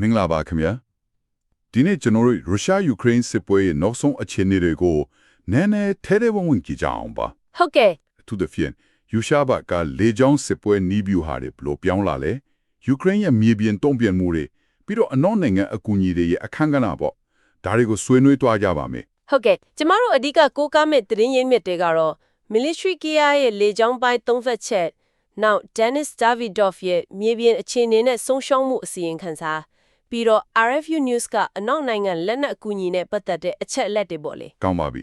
မင်္ဂလာပါခင်ဗျာဒီနေ့ကျွန်တော်တို့ရုရှားယူကရိန်းစစ်ပွဲရဲ့နောက်ဆုံးအခြေအနေတွေကိုနည်းနည်းထဲထဲဝင်ဝင်ကြည့်ကြအောင်ပါဟုတ်ကဲ့အထူးသဖြင့်ယူရှားဘက်ကလေကြောင်းစစ်ပွဲနီးဗျူဟာတွေဘယ်လိုပြောင်းလာလဲယူကရိန်းရဲ့မြေပြင်တုံ့ပြန်မှုတွေပြီးတော့အနောက်နိုင်ငံအကူအညီတွေရဲ့အခန်းကဏ္ဍပေါ့ဒါတွေကိုဆွေးနွေးသွားကြပါမယ်ဟုတ်ကဲ့ကျမတို့အဓိကကိုးကားမဲ့သတင်းရင်းမြစ်တွေကတော့ military gear ရဲ့လေကြောင်းပိုင်းသုံးဖက်ချက် နောက် Dennis Davidov ရဲ့မြေပြင်အခြေအနေနဲ့ဆုံးရှုံးမှုအစီရင်ခံစာ ပြီးတော့ RFU News ကအနောက်နိုင်ငံလက်နက်အကူအညီနဲ့ပတ်သက်တဲ့အချက်အလက်တွေပေါ့လေကောင်းပါပြီ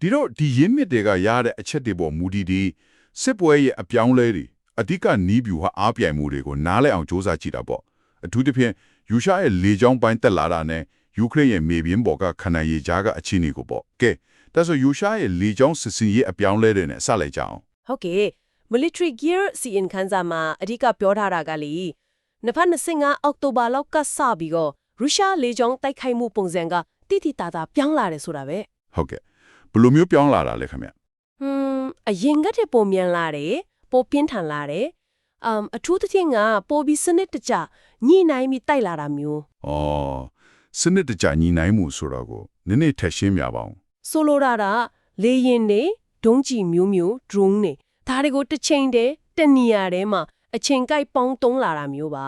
ဒီတော့ဒီရင်းမြစ်တွေကရတဲ့အချက်တွေပေါ်မူတည်ပြီးစစ်ပွဲရဲ့အပြောင်းလဲတွေအဓိကနီးဗျူဟာအားပြိုင်မှုတွေကိုနားလည်အောင်စ조사ကြည့်တာပေါ့အထူးသဖြင့်ယူရှားရဲ့လေကြောင်းပိုင်းတက်လာတာနဲ့ယူကရိန်းရဲ့မြေပြင်ပေါ်ကခန္ဓာရည်ကြားကအခြေအနေကိုပေါ့ကဲဒါဆိုယူရှားရဲ့လေကြောင်းစစ်စင်ရေးအပြောင်းလဲတွေနဲ့ဆက်လိုက်ကြအောင်ဟုတ်ကဲ့ military gear စီရင်ခံစာမှာအဓိကပြောထားတာကလေ 2025အောက်တိုဘာလောက်ကစပြီးတော့ရုရှားလေကြောင်းတိုက်ခိုက်မှုပုံစံကတိတိတသာပြောင်းလာတယ်ဆိုတာပဲဟုတ်ကဲ့ဘယ်လိုမျိုးပြောင်းလာတာလဲခင်ဗျဟွန်းအရင်ကတည်းကပုံမြန်လာတယ်ပိုပြင်းထန်လာတယ်အမ်အထူးသဖြင့်ကပိုပြီးစနစ်တကျညှိနှိုင်းပြီးတိုက်လာတာမျိုး။အော်စနစ်တကျညီနိုင်မှုဆိုတော့ကိုနည်းနည်းထက်ရှင်းပြပါအောင်ဆိုလိုတာကလေရင်နေဒုံးကျည်မျိုးမျိုး drone နေဒါတွေကိုတစ်ချိန်တည်းတစ်နေရာတည်းမှာ အချိန်ကိုက်ပေါင်းတုံးလာတာမျိုးပါ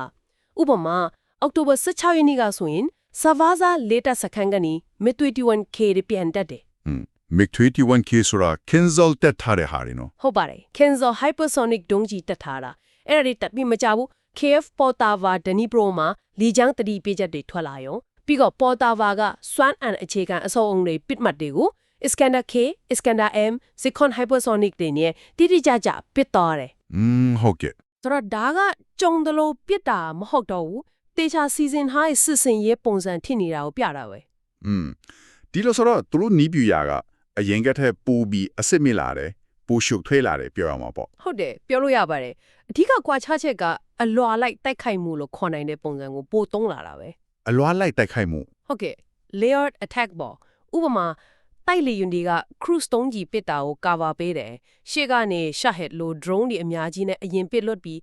ဥပမာအောက်တိုဘာ16ရက်နေ့ကဆိုရင် Savaza လေတပ်စခန်းကနေ MiG-21K တွေပြန်တက်တယ်။ဟွန်း MiG-21K ဆိုတာ Kinzhal တက်ထားတဲ့ဟာတွေနော်ဟုတ်ပါတယ် Kinzhal hypersonic ဒုံးကျည်တက်ထားတာအဲ့ဒါတွေတက်ပြီးမကြဘူး KF Poltava Dnipro မှာလီချောင်းတတိပေးချက်တွေထွက်လာရောပြီးတော့ Poltava က Swan and အခြေခံအစုံအုံတွေပစ်မှတ်တွေကို Iskander K Iskander M Zircon hypersonic တွေနဲ့တိတိကျကျပစ်တော့တယ်။อืมဟုတ်ကဲ့ ဆိုတော့ဒါကကြုံတယ်လို့ပစ်တာမဟုတ်တော့ဘူးတေချာစီစဉ်ထားတဲ့စစ်စင်ရေးပုံစံဖြစ်နေတာကိုပြတာပဲ။อืมဒီလိုဆိုတော့သူတို့နီးပြူရာကအရင်ကတည်းကပူပြီးအစ်စ်မြစ်လာတယ်ပူရှုပ်ထွေးလာတယ်ပြောရမှာပေါ့ဟုတ်တယ်ပြောလို့ရပါတယ်အဓိကကွာခြားချက်ကအလွာလိုက်တိုက်ခိုက်မှုလို့ခေါ်နိုင်တဲ့ပုံစံကိုပို့သုံးလာတာပဲ။အလွားလိုက်တိုက်ခိုက်မှုဟုတ်ကဲ့ layered attack ပေါ့ဥပမာ တိုက်လေယာဉ်တွေက cruise တုံးကြီးပစ်တာကို cover ပေးတယ်ရှေ့ကနေ shahed လို့ drone တွေအများကြီးနဲ့အရင်ပစ်လွတ်ပြီး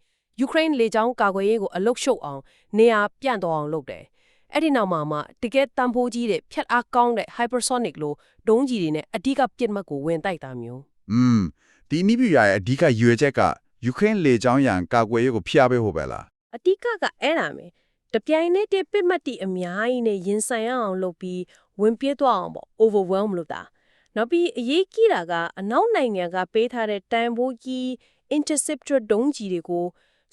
Ukraine လေကြောင်းကာကွယ်ရေးကိုအလုတ်ရှုပ်အောင်နေရာပြန့်သွားအောင်လုပ်တယ်အဲ့ဒီနောက်မှာမှတကယ်တန်ဖိုးကြီးတဲ့ဖြတ်အားကောင်းတဲ့ hypersonic လို့ဒုံးကြီးတွေနဲ့အဓိကပြစ်မှတ်ကိုဝင်တိုက်တာမျိုး။อืมဒီနီးပြူရာရဲ့အဓိကရွေချက်ကယူကရိန်းလေကြောင်းရန်ကာကွယ်ရေးကိုဖျားပေးဖို့ပဲလားအတိကကအဲ့ဒါမယ် တပြိုင်နက်တည်းပစ်မှတ်တီအများကြီးနဲ့ရင်ဆိုင်ရအောင်လုပ်ပြီးဝင်ပြေးသွားအောင်ပေါ့ overwhelm လုပ်တာနောက်ပြီးအရေးကြီးတာကအနောက်နိုင်ငံကပေးထားတဲ့တန်ဖိုးကြီး interceptor ဒုံးကြီးတွေကို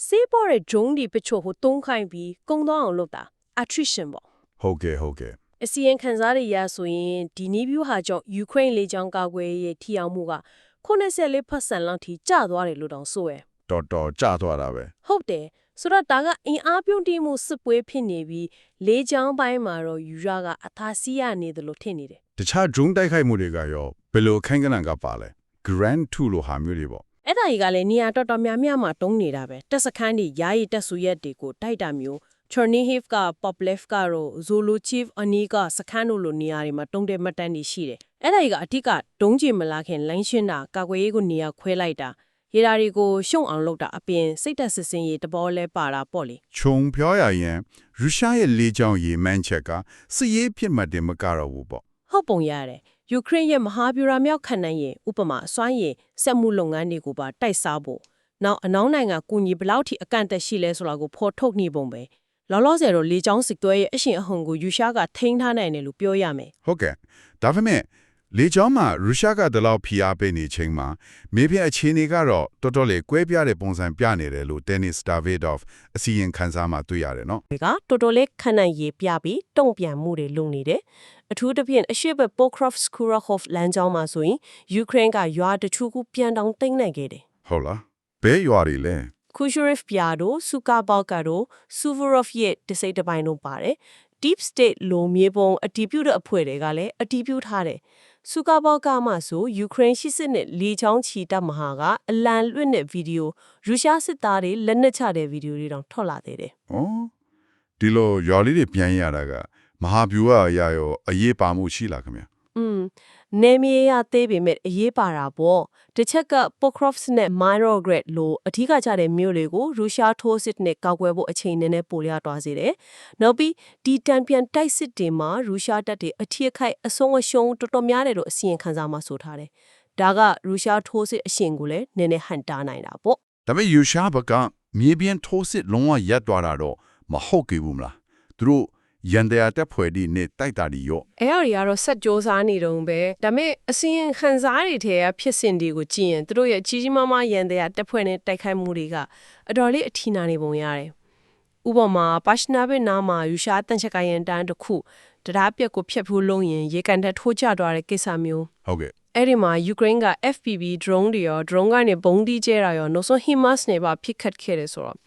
စေးပေါ်တဲ့ drone တွေပချို့ဟိုတုံးခိုင်းပြီးကုံသွားအောင်လုပ်တာ attrition ပေါ့။ဟုတ်ကဲ့ဟုတ်ကဲ့အစီရင်ခံစားတွေရဆိုရင်ဒီနီးဗျူဟာကြောင့်ယူကရိန်းလေကြောင်းကာကွယ်ရေးရဲ့ထိအောင်မှုက84%လောက်ထိကျသွားတယ်လို့တောင်ဆိုရယ်တော်တော်ကြသွားတာပဲဟုတ်တယ် ဆိုတော့ဒါကအင်အားပြုံးတိမှုစစ်ပွဲဖြစ်နေပြီးလေးချောင်းပိုင်းမှာတော့ယူရာကအသာစီးရနေတယ်လို့ထင်နေတယ်တခြား drone တိုက်ခိုက်မှုတွေကရောဘယ်လိုခန့်ကဏ္ဍကပါလဲ Grand 2လို့ဟာမျိုးတွေပေါ့အဲ့ဒါကြီးကလည်းနေရာတော်တော်များများမှာတုံးနေတာပဲတက်စခန်းတွေယာယီတက်ဆူရက်တွေကိုတိုက်တာမျိုး Chernihiv က Poplev ကတော့ Zolochiv အနီးကစခန်းတို့လိုနေရာတွေမှာတုံးတဲ့မှတ်တမ်းတွေရှိတယ်အဲ့ဒါကြီးကအဓိကဒုံးကျင်မလာခင်လိုင်းရှင်းတာကာကွယ်ရေးကိုနေရာခွဲလိုက်တာ ရေဒါတွေကိုရှုံအောင်လုပ်တာအပြင်စိတ်တက်စစ်စင်ရေးတဘောလဲပါတာပေါ့လေခြုံပြောရရင်ရုရှားရဲ့လေကြောင်းရေမှန်းချက်ကစစ်ရေးဖြစ်မှတ်တယ်မကတော့ဘူးပေါ့ဟုတ်ပုံရတယ်ယူကရိန်းရဲ့မဟာဗျူဟာမြောက်ခံနိုင်ရင်ဥပမာအစွမ်းရည်စက်မှုလုပ်ငန်းတွေကိုပါတိုက်စားဖို့နောက်အနောက်နိုင်ငံကူညီဘယ်လောက်ထိအကန့်အသတ်ရှိလဲဆိုတာကိုဖော်ထုတ်နေပုံပဲလောလောဆယ်တော့လေချောင်းစစ်သွဲရဲ့အရှင်အဟုန်ကိုယူရှားကထိန်းထားနိုင်တယ်လို့ပြောရမယ်ဟုတ်ကဲ့ဒါပေမဲ့ လေကြောင်းမှာရုရှားကတလောက်ဖိအားပေးနေချိန်မှာမေပြအခြေအနေကတော့တော်တော်လေးကွဲပြားတဲ့ပုံစံပြနေတယ်လို့ Dennis Davidov အစီရင်ခံစာမှာတွေ့ရတယ်နော်ဒီကတော်တော်လေးခံနိုင်ရည်ပြပြီးတုံ့ပြန်မှုတွေလုပ်နေတယ်အထူးသဖြင့်အရှိဘ Pokrov Skurahov လမ်းကြောင်းမှာဆိုရင်ယူကရိန်းကရွာတချို့ကိုပြန်တောင်သိမ်းနိုင်ခဲ့တယ်ဟုတ်လားဘယ်ရွာတွေလဲ Kucherov ပြာတို့ Sukabalka တို့ Suvorov ရဲ့တစိမ့်တစ်ပိုင်းတို့ပါတယ် Deep State လိုမြေပုံအတီးပြုတဲ့အဖွဲ့တွေကလည်းအတီးပြုထားတယ် Sukabalka မှာဆိုယူကရိန်းရှိစစ်နဲ့လေချောင်းချီတပ်မဟာကအလံလွတ်တဲ့ဗီဒီယိုရုရှားစစ်သားတွေလက်နက်ချတဲ့ဗီဒီယိုတွေတောင်ထွက်လာသေးတယ်။ဩဒီလိုရွာလေးတွေပြန်ရတာကမဟာဗျူဟာအရာရောအရေးပါမှုရှိလားခင်ဗျာอืม နေမရသေးပေမဲ့အရေးပါတာပေါ့တစ်ချက်က Pokrovsk နဲ့ Mirogred လို့အထူးကကြတဲ့မြို့တွေကိုရုရှားထိုးစစ်နဲ့ကောက်ကွယ်ဖို့အချိန်နဲ့နဲ့ပိုလျားသွားစေတယ်။နောက်ပြီးဒီတန်ပြန်တိုက်စစ်တွေမှာရုရှားတပ်တွေအထီးအခိုက်အဆုံးအရှုံးတော်တော်များတယ်လို့အစီရင်ခံစာမှာဆိုထားတယ်။ဒါကရုရှားထိုးစစ်အရှင်ကိုလည်းနည်းနည်းဟန်တားနိုင်တာပေါ့ဒါပေမဲ့ယူရှားဘက်ကမြေပြင်ထိုးစစ်လုံးဝရပ်သွားတာတော့မဟုတ်ကြဘူးမလားသူတို့ ရန်တရားတက်ဖွဲ့ဒီနဲ့တိုက်တာဒီရော့အဲအရာတွေကတော့ဆက်စ조사နေတုံးပဲဒါပေမဲ့အစင်းခံစားတွေထဲကဖြစ်စဉ်တွေကိုကြည့်ရင်သူတို့ရဲ့ကြီးကြီးမားမားရန်တရားတက်ဖွဲ့နဲ့တိုက်ခိုက်မှုတွေကအတော်လေးအထီးနာနေပုံရတယ်ဥပမာပါရှနာဘဲနာမှာယူရှားတန်ချက်ကရန်တန်းတစ်ခုတရားပြက်ကိုဖျက်ဖို့လုံးရင်ရေကန်တက်ထိုးကျသွားတဲ့ကိစ္စမျိုးဟုတ်ကဲ့အဲ့ဒီမှာယူကရိန်းက FPV drone တွေရော drone ကနေဘုံတီးကျဲတာရောနောက်ဆုံး HIMARS နဲ့ပါဖိတ်ခတ်ခဲ့တယ်ဆိုတော့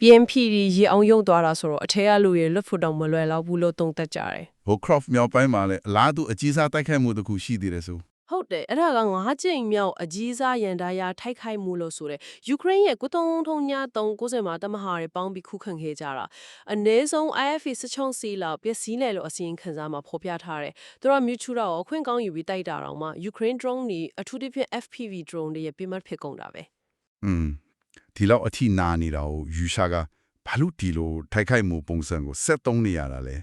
BMP တွေရေအောင်ယုံသွားတာဆိုတော့အထက်ကလူတွေလွတ်ဖို့တောင်မလွယ်တော့ဘူးလို့သုံးသပ်ကြတယ်ဟို crop မြောက်ပိုင်းမှာလည်းအလားတူအကြီးစားတိုက်ခိုက်မှုတစ်ခုရှိသေးတယ်ဆိုဟုတ်တယ်အဲ့ဒါကငါးကြိမ်မြောက်အကြီးစားရန်ဒါယာထိုက်ခိုက်မှုလို့ဆိုတယ်ယူကရိန်းရဲ့ကုထုံထုံညာ390မှာတမဟာတွေပေါင်းပြီးခုခံခဲ့ကြတာအနည်းဆုံး IFA စချုံစီလောက်ပျက်စီးလဲလို့အစီရင်ခံစာမှာဖော်ပြထားတယ်သူတို့ကမြူချူတော့အခွင့်ကောင်းယူပြီးတိုက်တာတော့မှယူကရိန်း drone တွေအထူးသဖြင့် FPV drone တွေရဲ့ပြမတ်ဖြစ်ကုန်တာပဲอืม ဒီလောက်အထိနာနေတာကိုယူရှာကဘာလို့ဒီလိုထိုက်ခိုက်မှုပုံစံကိုဆက်သုံးနေရတာလဲ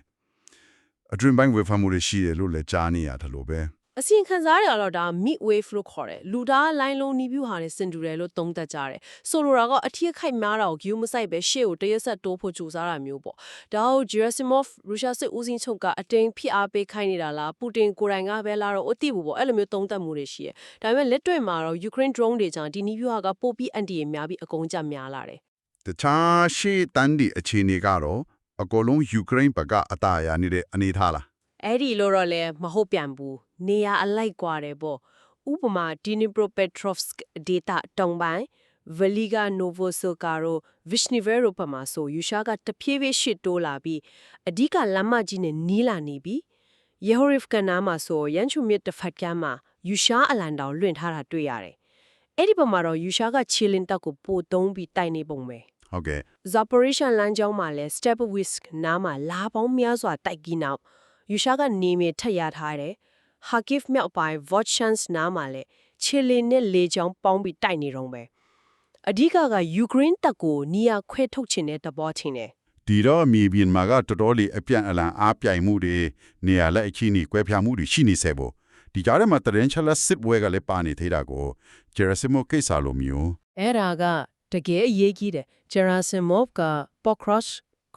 အတွင်ပိုင်းဝေဖန်မှုတွေရှိတယ်လို့လည်းကြားနေရတယ်လို့ပဲ အစီရင်ခံစားရတော့ဒါ mid wave လို့ခေါ်တယ်လူသားလိုင်းလုံးနီးပြူဟာနဲ့စင်တူတယ်လို့သုံးသပ်ကြတယ်ဆိုလိုတာကအထီးအခိုက်များတာကိုဂယူမဆိုင်ပဲရှေ့ကိုတရက်ဆက်တိုးဖို့ကြိုးစားတာမျိုးပေါ့ဒါကို Gerasimov ရုရှားစစ်ဦးစီးချုပ်ကအတင်းဖိအားပေးခိုင်းနေတာလားပူတင်ကိုယ်တိုင်ကပဲလာတော့အတိဘူးပေါ့အဲ့လိုမျိုးသုံးသပ်မှုတွေရှိတယ်ဒါပေမဲ့လက်တွေ့မှာတော့ Ukraine drone တွေကြောင့်ဒီနီးပြူဟာကပို့ပြီးအန်တီရများပြီးအကုန်ကြများလာတယ်တခြားရှေ့တန်းဒီအခြေအနေကတော့အကောလုံးယူကရိန်းဘက်ကအတားရနေတဲ့အနေထားလားအဲ့ဒီလိုတော့လည်းမဟုတ်ပြန်ဘူး နေရာအလိုက်ကွာတယ်ပေါ့ဥပမာ Dnipropetrovsk ဒေသတောင်ပိုင်း Veliga Novosokaro Vishnivero ပမာဆိုယူရှားကတဖြည်းဖြည်းရှစ်တိုးလာပြီးအဓိကလမ်းမကြီးနဲ့နီးလာနေပြီး Yehorivka နာမှာဆိုရန်ချုမြစ်တစ်ဖက်ကမ်းမှာယူရှားအလန်တောင်လွင့်ထားတာတွေ့ရတယ်အဲ့ဒီပုံမှာတော့ယူရှားကခြေလင်းတောက်ကိုပို့သုံးပြီးတိုက်နေပုံပဲဟုတ်ကဲ့ Zaporizhia လမ်းကြောင်းမှာလဲ Stepovisk နားမှာလာပေါင်းများစွာတိုက်ကြီးနောက်ယူရှားကနေမြေထက်ရထားတယ် Kharkiv မြောက်ပိုင်း Volchansk နားမှာလည်းချီလီနဲ့လေကြောင်းပေါင်းပြီးတိုက်နေတော့ပဲ။အဓိကကယူကရိန်းတပ်ကိုနီးယာခွဲထုတ်ခြင်းတဲ့သဘောထင်တယ်ဒီတော့မြေပြင်မှာကတော်တော်လေးအပြန့်အလန်အားပြိုင်မှုတွေနေရာလက်အခြေအနေကွဲပြားမှုတွေရှိနေစေဖို့ဒီကြားထဲမှာတရင်ချက်လက်စစ်ပွဲကလည်းပါနေသေးတာကိုဂျေရစီမိုကိစ္စလိုမျိုး။အဲ့ဒါကတကယ်အရေးကြီးတယ်။ Gerasimov က Pokrovsk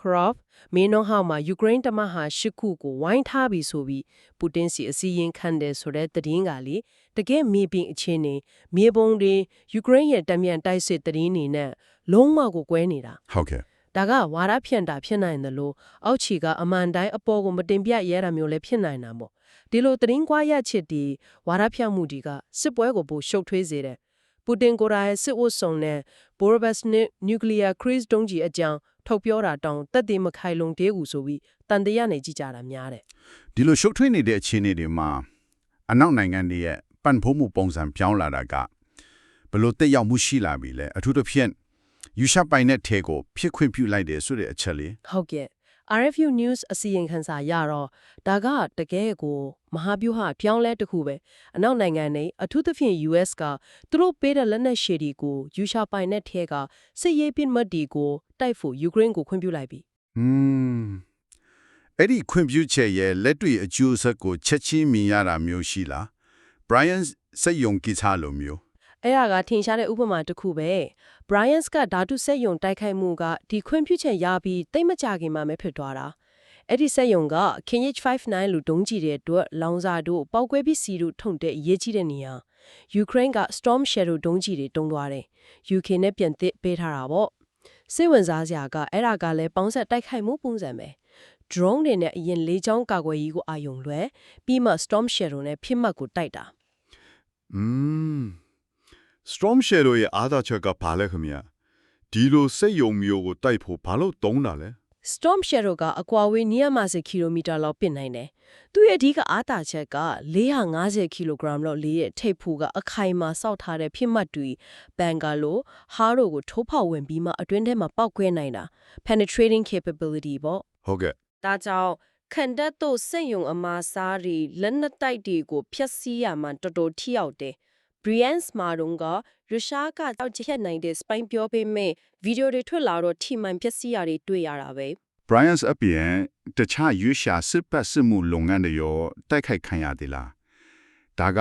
Krov မင်းတို့ဟာမှာယူကရိန်းတမဟာရှစ်ခုကိုဝိုင်းထားပြီးဆိုပြီးပူတင်စီအစည်းအရင်ခံတယ်ဆိုတဲ့သတင်းကလေတကယ်မြေပြင်အခြေအနေမြေပုံတွေယူကရိန်းရဲ့တမြန်တိုက်စစ်သတင်းတွေနဲ့လုံးဝကိုကွဲနေတာဟုတ်ကဲ့ဒါကဝါဒဖြန့်တာဖြစ်နိုင်တယ်လို့အောက်ခြေကအမှန်တိုင်းအပေါ်ကိုမတင်ပြရဲတာမျိုးလည်းဖြစ်နိုင်တာမို့ဒီလိုသတင်းကွာရချစ်တီဝါဒဖြန့်မှုတွေကစစ်ပွဲကိုပိုရှုပ်ထွေးစေတယ်ပူတင်ကိုယ်တိုင်စစ်အုပ်ဆောင်တဲ့ Borbas နဲ့ Nuclear Cruise တုံးကြီးအကြောင်း ထုတ်ပြောတာတောင်တက်သေးမခိုင်လုံသေးဘူးဆိုပြီးတန်တရားနေကြည့်ကြတာများတယ်ဒီလိုရှုပ်ထွေးနေတဲ့အခြေအနေတွေမှာအနောက်နိုင်ငံတွေရဲ့ပန်ဖိုးမှုပုံစံပြောင်းလာတာကဘယ်လို့တက်ရောက်မှုရှိလာပြီလဲအထူးသဖြင့်ယူရှာပိုင်တဲ့ထဲကိုဖြစ်ခွင့်ပြုလိုက်တယ်ဆိုတဲ့အချက်လေးဟုတ်ကဲ့ RFU News အစီရင်ခံစာရတော့ဒါကတကယ်ကိုမဟာဗျူဟာပြောင်းလဲတစ်ခုပဲအနောက်နိုင်ငံတွေအထူးသဖြင့် US ကသူတို့ပေးတဲ့လက်နက်ရှည်တွေကိုယူရှာပိုင်တဲ့ထဲကစစ်ရေးပစ်မှတ်တွေကိုတိုက်ဖို့ယူကရိန်းကိုခွင့်ပြုလိုက်ပြီဟွန်းအဲ့ဒီခွင့်ပြုချက်ရဲ့လက်တွေ့အကျိုးဆက်ကိုချက်ချင်းမြင်ရတာမျိုးရှိလား Brian စိတ်ယုံကိစ္စလိုမျိုး အဲ့ဒါကထင်ရှားတဲ့ဥပမာတစ်ခုပဲ Bryans ကဓာတုစက်ယုံတိုက်ခိုက်မှုကဒီခွင့်ပြုချက်ရပြီးတိတ်မကြခင်မှာပဲဖြစ်သွားတာအဲ့ဒီစက်ယုံက KH59 လူဒုံးကြီးတဲ့အတွက်လောင်စာတို့ပောက်ကွဲပြီးစီတို့ထုံတဲ့အရေးကြီးတဲ့နေရာယူကရိန်းက Storm Shadow ဒုံးကြီးတွေတုံးသွားတယ် UK နဲ့ပြန်သစ်ပေးထားတာပေါ့စိတ်ဝင်စားစရာကအဲ့ဒါကလည်းပေါင်းဆက်တိုက်ခိုက်မှုပုံစံပဲ drone တွေနဲ့အရင်လေးချောင်းကာကွယ်ရေးကိုအာယုံလွယ်ပြီးမှ Storm Shadow နဲ့ဖြစ်မှတ်ကိုတိုက်တာอืม Storm Shadow ရဲ့အားသာချက်ကဘာလဲခင်ဗျာဒီလိုစိတ်ယုံမျိုးကိုတိုက်ဖို့ဘာလို့တုံးတာလဲ Storm Shadow ကအကွာဝေး950ကီလိုမီတာလောက်ပစ်နိုင်တယ်။သူ့ရဲ့အဓိကအားသာချက်က450ကီလိုဂရမ်လောက်လေးရဲ့ထိပ်ဖူးကအခိုင်အမာစောက်ထားတဲ့ဖြစ်မှတ်တွေဘန်ကာလိုဟာရိုကိုထိုးဖောက်ဝင်ပြီးမှအတွင်းထဲမှာပောက်ကွဲနိုင်တာ penetrating capability ပေါ့ဟုတ်ကဲ့။ဒါကြောင့်ခန္ဓာတို့စက်ယုံအမာစားတွေလက်နက်တိုက်တွေကိုဖျက်ဆီးရမှာတော်တော်ထိရောက်တယ်။ Brian's မှာတော့ကရုရှားကတောက်ချက်နိုင်တဲ့ spine ပြောပေးမဲ့ဗီဒီယိုတွေထွက်လာတော့ထိမှန်ဖျက်ဆီးရတွေတွေ့ရတာပဲ Brian's အပြင်တခြားရွေးရှာစစ်ပတ်စစ်မှုလုပ်ငန်းတွေရောတိုက်ခိုက်ခံရသေးလားဒါက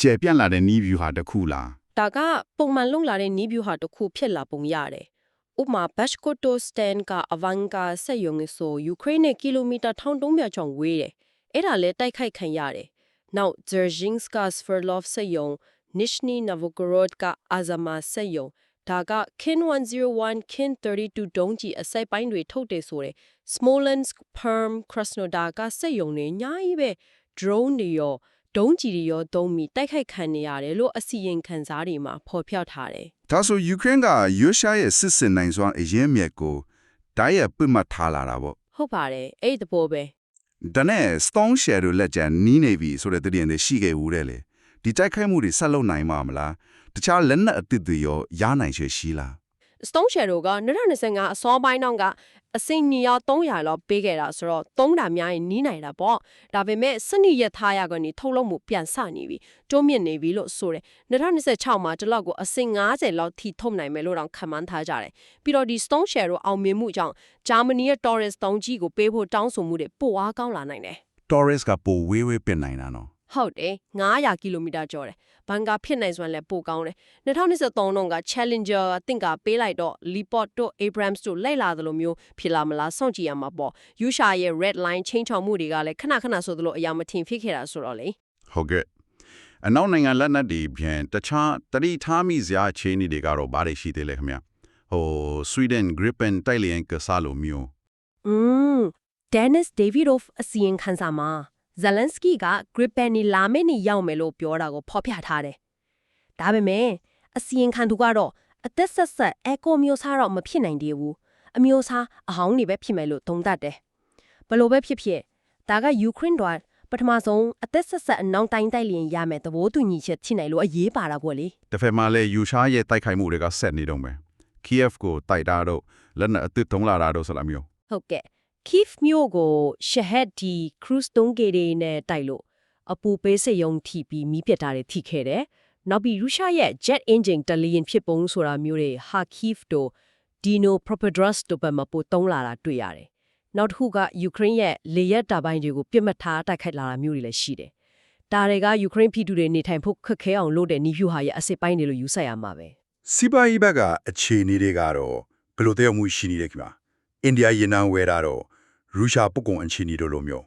ကျေပြန့်လာတဲ့နီးဗျူဟာတစ်ခုလားဒါကပုံမှန်လုံလာတဲ့နီးဗျူဟာတစ်ခုဖြစ်လာပုံရတယ်။ဥပမာ Bashkorto Stan က Avanka ဆက်ယုံနေဆိုယူကရိန်းနဲ့ကီလိုမီတာ1300ကျော်ဝေးတယ်။အဲ့ဒါလည်းတိုက်ခိုက်ခံရတယ်။နောက် Dzerzhinska Sverdlov ဆက်ယုံ Nizhny Novgorod က Azama ဆက်ယုံဒါက Kin 101 Kin 32ဒုံးကြီးအစိပ်ပိုင်းတွေထုတ်တယ်ဆိုရယ် Smolensk Perm Krasnodar ကဆက်ယုံနေအများကြီးပဲ drone တွေရောဒုံးကြီးတွေရောသုံးပြီးတိုက်ခိုက်ခံနေရတယ်လို့အစီရင်ခံစားတွေမှာဖော်ပြထားတယ်ဒါဆိုယူကရိန်းကရုရှားရဲ့စစ်စင်နိုင်စွမ်းအရင်မြက်ကိုဓာတ်ရဲ့ပြစ်မှတ်ထားလာတာပေါ့ဟုတ်ပါတယ်အဲ့ဒီသဘောပဲဒါနဲ့ Stone Shadow လက်ကျန်နီးနေပြီဆိုတဲ့သတင်းတွေရှိခဲ့ဦးတယ်လေ ဒီတိုက်ခိုက်မှုတွေဆက်လုပ်နိုင်မှာမလားတခြားလက်နက်အသစ်တွေရောရနိုင်ချေရှိလား Stone Shadow က2025အစောပိုင်းတော့ကအစင်ညီရောက်300လောက်ပေးခဲ့တာဆိုတော့3တာများရင်နီးနိုင်တာပေါ့ဒါပေမဲ့စနစ်ရထားရကနေထုတ်လုပ်မှုပြန်ဆနေပြီတိုးမြင့်နေပြီလို့ဆိုတယ်2026မှာဒီလောက်ကိုအစင်90လောက်ထိထုတ်နိုင်မယ်လို့တော့ခန့်မှန်းထားကြတယ်ပြီးတော့ဒီ Stone Shadow အောင်မြင်မှုကြောင့်ဂျာမနီရဲ့ Taurus တုံးကြီးကိုပေးဖို့တောင်းဆိုမှုတွေပိုအားကောင်းလာနိုင်တယ် Torres ကပိုဝေးဝေးပင်နိုင်တာနော် ဟုတ်တယ်900ကီလိုမီတာကျော်တယ်ဘန်ကာဖြစ်နိုင်စွမ်းလည်းပိုကောင်းတယ်2023တုန်းက Challenger တင့်ကပေးလိုက်တော့ Leopard တို့ Abrams တို့လိုက်လာသလိုမျိုးဖြစ်လာမလားစောင့်ကြည့်ရမှာပေါ့ Yusha ရဲ့ red line ချင်းချောင်မှုတွေကလည်းခဏခဏဆိုသလိုအရာမထင်ဖြစ်ခဲ့တာဆိုတော့လေဟုတ်ကဲ့အနောက်နိုင်ငံလက်နက်တွေပြန်တခြားတတိထားမိစရာအခြေအနေတွေကတော့ဘာတွေရှိသေးလဲခင်ဗျဟို Sweden Gripen တိုက်လျင်ကစားလိုမျိုးอืม Dennis Davidov အစီရင်ခံစာမှာ Zelensky က Gripen နီလာမယ့်နေ့ရောက်မယ်လို့ပြောတာကိုဖော်ပြထားတယ်။ဒါပေမဲ့အစီရင်ခံသူကတော့အသက်ဆက်ဆက် Echo မျိုးစားတော့မဖြစ်နိုင်သေးဘူး။အမျိုးစားအဟောင်းတွေပဲဖြစ်မယ်လို့သုံးသပ်တယ်။ဘလို့ပဲဖြစ်ဖြစ်ဒါက Ukraine တော့ပထမဆုံးအသက်ဆက်ဆက်အနောက်တိုင်းတိုက်လျင်ရမယ်သဘောတူညီချက်ချိနိုင်လို့အရေးပါတာပေါ့လေ။တစ်ဖက်မှာလည်းယူရှားရဲ့တိုက်ခိုက်မှုတွေကဆက်နေတော့မယ် Kiev ကိုတိုက်တာတော့လက်နက်အသစ်ထုံးလာတာတော့ဆိုလာမျိုးဟုတ်ကဲ့ Kiev မြို့ကို Shahid ဒီ cruise တုံးကေတွေနဲ့တိုက်လို့အပူပေးစစ်ရုံထိပြီးမိပြတ်တာတွေထိခဲ့တယ်။နောက်ပြီးရုရှားရဲ့ jet engine တလီယင်ဖြစ်ပုံဆိုတာမျိုးတွေ Kharkiv တို့ Dino Propedrust တို့ဘက်မှာပိုတုံးလာတာတွေ့ရတယ်။နောက်တစ်ခုက Ukraine ရဲ့လေယာဉ်တာပိုင်းတွေကိုပြစ်မှတ်ထားတိုက်ခိုက်လာတာမျိုးတွေလည်းရှိတယ်။ဒါတွေက Ukraine ပြည်သူတွေနေထိုင်ဖို့ခက်ခဲအောင်လုပ်တဲ့နီးဖြူဟာရဲ့အစစ်ပိုင်းတွေလို့ယူဆရမှာပဲ။စီပါကြီးဘက်ကအခြေအနေတွေကတော့ဘယ်လိုတည်မှုရှိနေတယ်ခင်ဗျာ အိန္ဒိယရေနံဝဲတာတော့ရုရှားပုဂ္ဂိုလ်အခြေအနေတို့လိုမျိုး